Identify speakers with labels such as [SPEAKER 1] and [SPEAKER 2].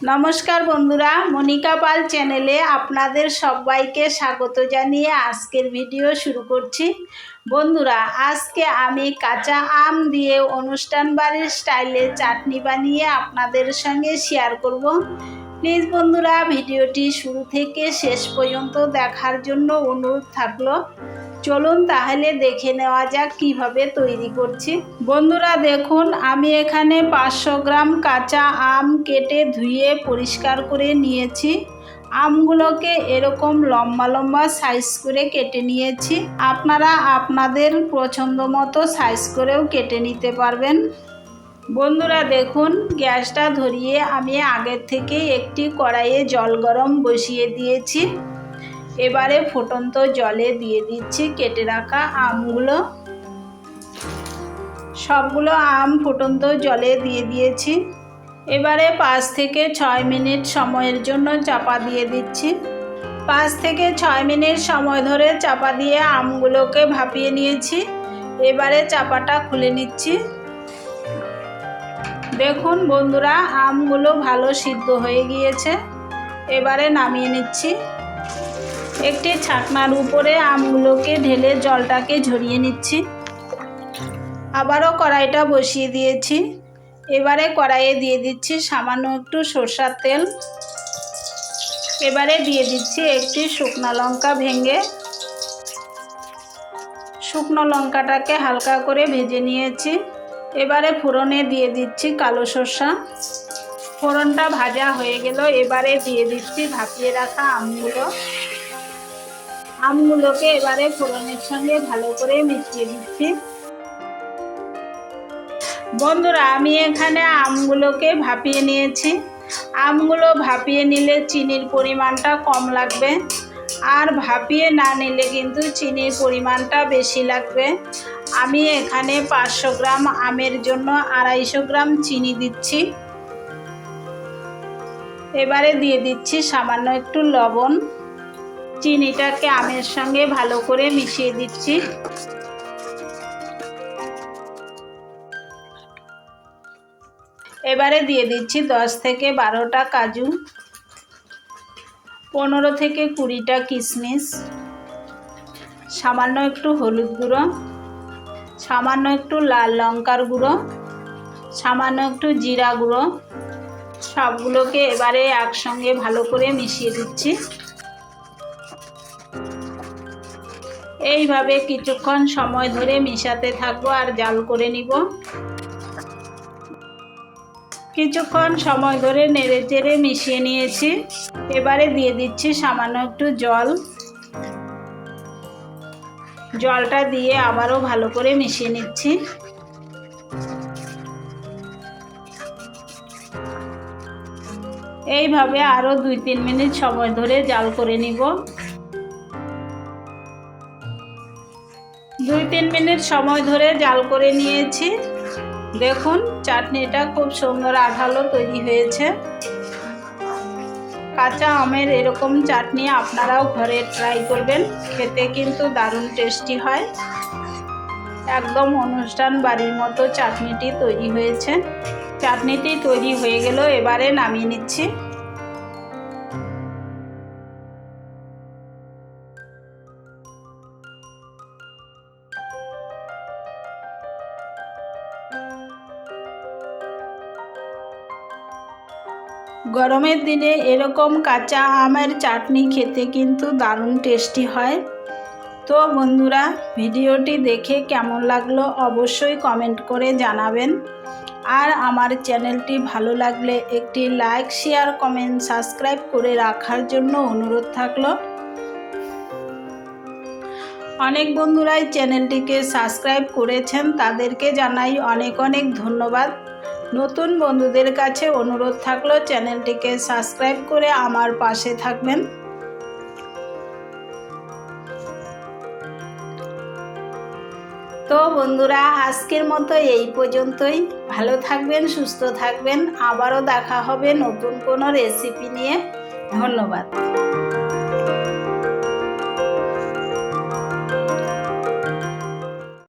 [SPEAKER 1] নমস্কার বন্ধুরা, মনিকা পাল চ্যানেলে আপনাদের সবাইকে স্বাগত জানিয়ে আজকের ভিডিও শুরু করছি। বন্ধুরা, আজকে আমি কাঁচা আম দিয়ে অনুষ্ঠান বাড়ির স্টাইলে চাটনি বানিয়ে আপনাদের সঙ্গে শেয়ার করব। প্লিজ বন্ধুরা, ভিডিওটি শুরু থেকে শেষ পর্যন্ত দেখার জন্য অনুরোধ থাকল। চলুন তাহলে দেখে নেওয়া যাক কীভাবে তৈরি করছি। বন্ধুরা, দেখুন, আমি এখানে পাঁচশো গ্রাম কাঁচা আম কেটে ধুয়ে পরিষ্কার করে নিয়েছি। আমগুলোকে এরকম লম্বা লম্বা সাইজ করে কেটে নিয়েছি। আপনারা আপনাদের পছন্দ মতো সাইজ করেও কেটে নিতে পারবেন। বন্ধুরা, দেখুন, গ্যাসটা ধরিয়ে আমি আগের থেকে একটি কড়াইয়ে জল গরম বসিয়ে দিয়েছি। এবারে ফুটন্ত জলে দিয়ে দিচ্ছি, কেটে রাখা আমগুলো। সবগুলো আম ফুটন্ত জলে দিয়ে দিয়েছি। এবারে পাঁচ থেকে ছয় মিনিট সময়ের জন্য চাপা দিয়ে দিচ্ছি। পাঁচ থেকে ছয় মিনিট সময় ধরে চাপা দিয়ে আমগুলোকে ভাপিয়ে নিয়েছি। এবারে চাপাটা খুলে নিচ্ছি। দেখুন বন্ধুরা, আমগুলো ভালো সিদ্ধ হয়ে গিয়েছে। এবারে নামিয়ে নিচ্ছি। একটি ছাকনার উপরে আমগুলোকে ঢেলে জলটাকে ঝরিয়ে নিচ্ছি। আবারও কড়াইটা বসিয়ে দিয়েছি। এবারে কড়াইয়ে দিয়ে দিচ্ছি সামান্য একটু সর্ষার তেল। এবারে দিয়ে দিচ্ছি একটি শুকনো লঙ্কা ভেঙে। শুকনো লঙ্কাটাকে হালকা করে ভেজে নিয়েছি। এবারে ফোড়নে দিয়ে দিচ্ছি কালো সর্ষা। ফোড়নটা ভাজা হয়ে গেল। এবারে দিয়ে দিচ্ছি ভাপিয়ে রাখা আমগুলো। আমগুলোকে এবারে ফোড়নের সঙ্গে ভালো করে মিশিয়ে দিচ্ছি। বন্ধুরা, আমি এখানে আমগুলোকে ভাপিয়ে নিয়েছি। আমগুলো ভাপিয়ে নিলে চিনির পরিমাণটা কম লাগবে। আর ভাপিয়ে না নিলে কিন্তু চিনির পরিমাণটা বেশি লাগবে। আমি এখানে পাঁচশো গ্রাম আমের জন্য আড়াইশো গ্রাম চিনি দিচ্ছি। এবারে দিয়ে দিচ্ছি সামান্য একটু লবণ। চিনিটাকে আমের সঙ্গে ভালো করে মিশিয়ে দিচ্ছি। এবারে দিয়ে দিচ্ছি দশ থেকে বারোটা কাজু, পনেরো থেকে কুড়িটা কিশমিশ, সামান্য একটু হলুদ গুঁড়ো, সামান্য একটু লাল লঙ্কার গুঁড়ো, সামান্য একটু জিরা গুঁড়ো, সবগুলোকে এবারে একসঙ্গে ভালো করে মিশিয়ে দিচ্ছি। এইভাবে কিছুক্ষণ সময় ধরে মিশাতে থাকব আর জাল করে নিব। কিছুক্ষণ সময় ধরে নেড়ে চেড়ে মিশিয়ে নিয়েছি। এবারে দিয়ে দিচ্ছি সামান্য একটু জল। জলটা দিয়ে আবারও ভালো করে মিশিয়ে নিচ্ছি। এইভাবে আরও দুই তিন মিনিট সময় ধরে জাল করে নিব। দুই তিন মিনিট সময় ধরে জাল করে নিয়েছি। দেখুন, চাটনিটা খুব সুন্দর আঠালো তৈরি হয়েছে। কাঁচা আমের এরকম চাটনি আপনারাও ঘরে ট্রাই করবেন, খেতে কিন্তু দারুণ টেস্টি হয়। একদম অনুষ্ঠান বাড়ির মতো চাটনিটি তৈরি হয়েছে। চাটনিটি তৈরি হয়ে গেল এবারে নামিয়ে নিচ্ছি। গরমের দিনে এরকম কাঁচা আমের চাটনি খেতে কিন্তু দারুণ টেস্টি হয়। তো বন্ধুরা, ভিডিওটি দেখে কেমন লাগল অবশ্যই কমেন্ট করে জানাবেন। আর আমার চ্যানেলটি ভালো লাগলে একটি লাইক, শেয়ার, কমেন্ট, সাবস্ক্রাইব করে রাখার জন্য অনুরোধ থাকল। অনেক বন্ধুরাই চ্যানেলটিকে সাবস্ক্রাইব করেছেন, তাদেরকে জানাই অনেক অনেক ধন্যবাদ। নতুন বন্ধুদের কাছে অনুরোধ থাকল চ্যানেলটিকে সাবস্ক্রাইব করে আমার পাশে থাকবেন। তো বন্ধুরা, আজকের মতো এই পর্যন্তই। ভালো থাকবেন, সুস্থ থাকবেন। আবারও দেখা হবে নতুন কোনো রেসিপি নিয়ে। ধন্যবাদ।